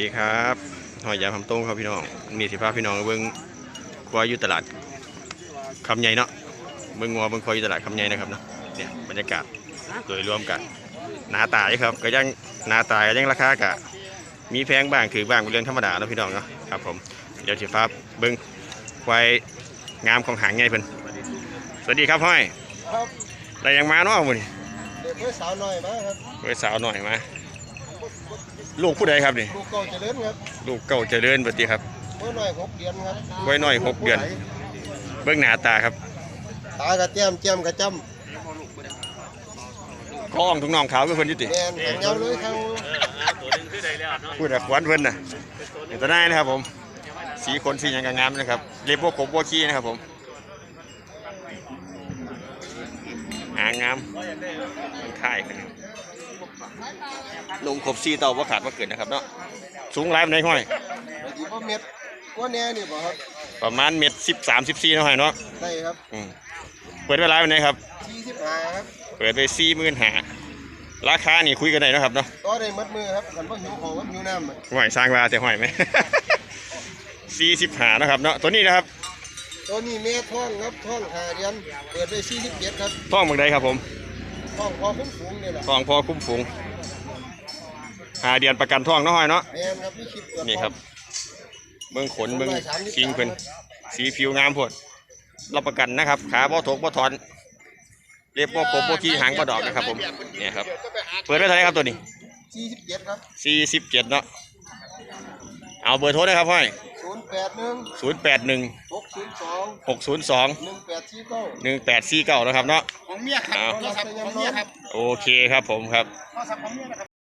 ดีครับหอยยาคำต้งครับพี่น้องมีสิพาพี่น้องเบิ้งควายอยู่ตลาดคำใหญ่เนาะเบิ้งงัวเบิ้งควายอยู่ตลาดคำใหญ่นะครับเนาะเนี่ยบรรยากาศโดยรวมกันหน้าตายครับก็ยังหน้าตายก็ยังราคากะมีแพงบ้างถือบ้างเป็นเรื่องธรรมดาเนาะพี่น้องเนาะครับผมเดี๋ยวสิพาเบิ้งควายงามของหางใหญ่เพิ่นสวัสดีครับห้อยครับได้ยังมาเนาะมื้อนี้เด็กเพื่อสาวหน่อยมาครับไว้สาวหน่อยมา ลูกผู้ใดครับนี่ ลูกเก่าเจริญครับลูกเก่าเจริญปฏิครับเมื่อหน่อยหกเดือนครับไว้หน่อยหกเดือน เบิ้งหน้าตาครับตากระเจียมเจียมกระจข้ออ่องทุงน้องขาวก็เพิ่นอยุติำแมนแข็งยาวเลยครับพูดอะขวัญเพิ่นน่ะเห็นตัวได้นะครับผม สีขนสีหยังกงามนะครับ เล็บพวกขบพวกขี้นะครับผมหางงามค่ายกัน ลงครบซีเต่าว่าขาดว่าเกิดนะครับเนาะสูงหลายปานใดห้อยอีกว่าเม็ดกว่าแน่นี่บ่ครับประมาณเม็ดสิบสามสิบสี่เนาะห้อยเนาะได้ครับอืมเปิดเวลาปานใดครับ สี่สิบห้าครับเปิดไปสี่หมื่นหาราคานี่คุยกันได้เนาะครับเนาะต่อได้มัดมือครับกันว่าหิวของกับหิวน้ำอะห่วยสร้างว่าจะห่วยไหม สี่สิบหานะครับเนาะตัวนี้นะครับตัวนี้แม่ท้องครับท้องหาเดือนเปิดไปสี่สิบเจ็ดครับท้องเมืองใดครับผม ท้องพอคุ้มฟูงนี่แหละท้องพอคุ้มฝูงหาเดือนประกันท้องเนาะห้อยเนาะแมนครับนี่คลิปเปิดนี่ครับเบื้องขนเบื้องคิงเพิ่นสีผิวงามโพดรับประกันนะครับ ขาบ่ถกบ่ถอนเรียบบ่ครบบ่ขี้หางบ่ดอกนะครับผมเนี่ยครับเปิดไว้เท่าไหร่ครับตัวนี้สี่สิบเจ็ดครับสี่สิบเจ็ดเนาะเอาเบอร์โทรนะครับห้อยศูนย์ แปดหนึ่งศูนย์แปดหนึ่งหกศูนย์สองหกศูนย์สองหนึ่งแปดสี่เก้าหนึ่งแปดสี่เก้านะครับเนาะของเมียครับเอาโทรศัพท์ของเมียครับโอเคครับผมครับ โทรศัพท์ของเมียนะครับ